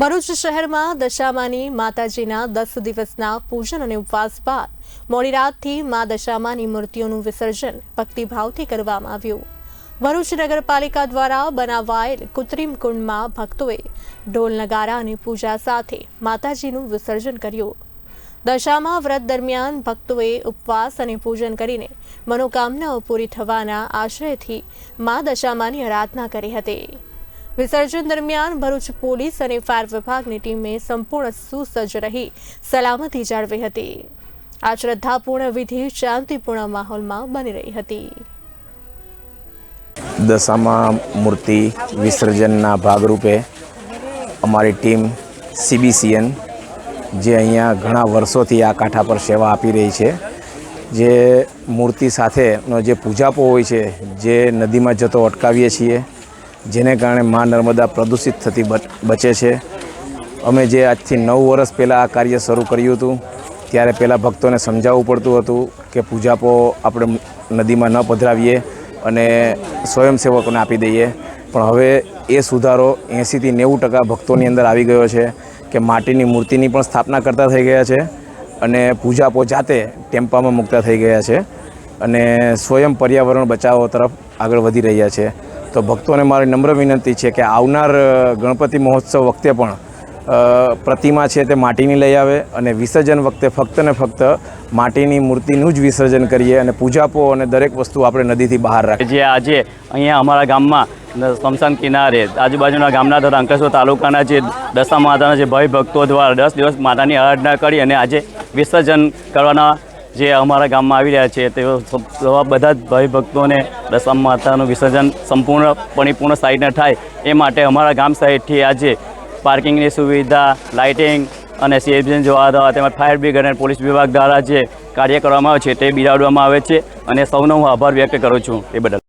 ભરૂચ શહેરમાં દશામાની માતાજીના દસ દિવસના પૂજન અને ઉપવાસ બાદ મોડી રાતથી મા દશામાની મૂર્તિઓનું વિસર્જન ભક્તિભાવથી કરવામાં આવ્યું. ભરૂચ નગરપાલિકા દ્વારા બનાવાયેલ કૃત્રિમ કુંડમાં ભક્તોએ ઢોલ, નગારા અને પૂજા સાથે માતાજીનું વિસર્જન કર્યું. દશામાં વ્રત દરમિયાન ભક્તોએ ઉપવાસ અને પૂજન કરીને મનોકામનાઓ પૂરી થવાના આશ્રયથી મા દશામાની આરાધના કરી હતી. વિસર્જન દરમિયાન ભરૂચ પોલીસ અને ફાયર વિભાગની ટીમે સંપૂર્ણ સુસજ્જ રહી, સલામતી જાળવી હતી. આ શ્રદ્ધાપૂર્ણ વિધિ શાંતિપૂર્ણ માહોલમાં બની રહી હતી. દશામાં મૂર્તિ વિસર્જનના ભાગરૂપે અમારી ટીમ સીબીસીએન જે અહીંયા ઘણા વર્ષોથી આ કાંઠા પર સેવા આપી રહી છે, જે મૂર્તિ સાથેનો જે પૂજાપો હોય છે, જે નદીમાં જતો અટકાવીએ છીએ જેને કારણે મા નર્મદા પ્રદૂષિત થતી બચ- છે. અમે જે આજથી નવ વર્ષ પહેલાં આ કાર્ય શરૂ કર્યું હતું, ત્યારે પહેલાં ભક્તોને સમજાવવું પડતું હતું કે પૂજાપો આપણે નદીમાં ન પધરાવીએ અને સ્વયંસેવકોને આપી દઈએ. પણ હવે એ સુધારો એંસીથી નેવું ટકા ભક્તોની અંદર આવી ગયો છે કે માટીની મૂર્તિની પણ સ્થાપના કરતા થઈ ગયા છે અને પૂજાપો જાતે ટેમ્પામાં મૂકતા થઈ ગયા છે અને સ્વયં પર્યાવરણ બચાવો તરફ આગળ વધી રહ્યા છે. તો ભક્તોને મારી નમ્ર વિનંતી છે કે આવનાર ગણપતિ મહોત્સવ વખતે પણ પ્રતિમા છે તે માટીની લઈ આવે અને વિસર્જન વખતે ફક્ત ને ફક્ત માટીની મૂર્તિનું જ વિસર્જન કરીએ અને પૂજાપો અને દરેક વસ્તુ આપણે નદીથી બહાર રાખીએ. જે આજે અહીંયા અમારા ગામમાં સ્મશાન કિનારે, આજુબાજુના ગામના તથા અંકલેશ્વર તાલુકાના જે દશા માતાના જે ભય ભક્તો દ્વારા દસ દિવસ માતાની આરાધના કરી અને આજે વિસર્જન કરવાના જે અમારા ગામમાં આવી રહ્યા છે, તેઓ બધા જ ભાઈ ભક્તોને દશા માતાનું વિસર્જન સંપૂર્ણ પરિપૂર્ણ સાઈડને થાય એ માટે અમારા ગામ સાઈડથી આજે પાર્કિંગની સુવિધા, લાઇટિંગ અને સીએફજીન જોવા દવા, તેમજ ફાયર બ્રિગેડ અને પોલીસ વિભાગ દ્વારા જે કાર્ય કરવામાં આવે છે, તે બિરાડવામાં આવે છે અને સૌનો હું આભાર વ્યક્ત કરું છું એ બદલ.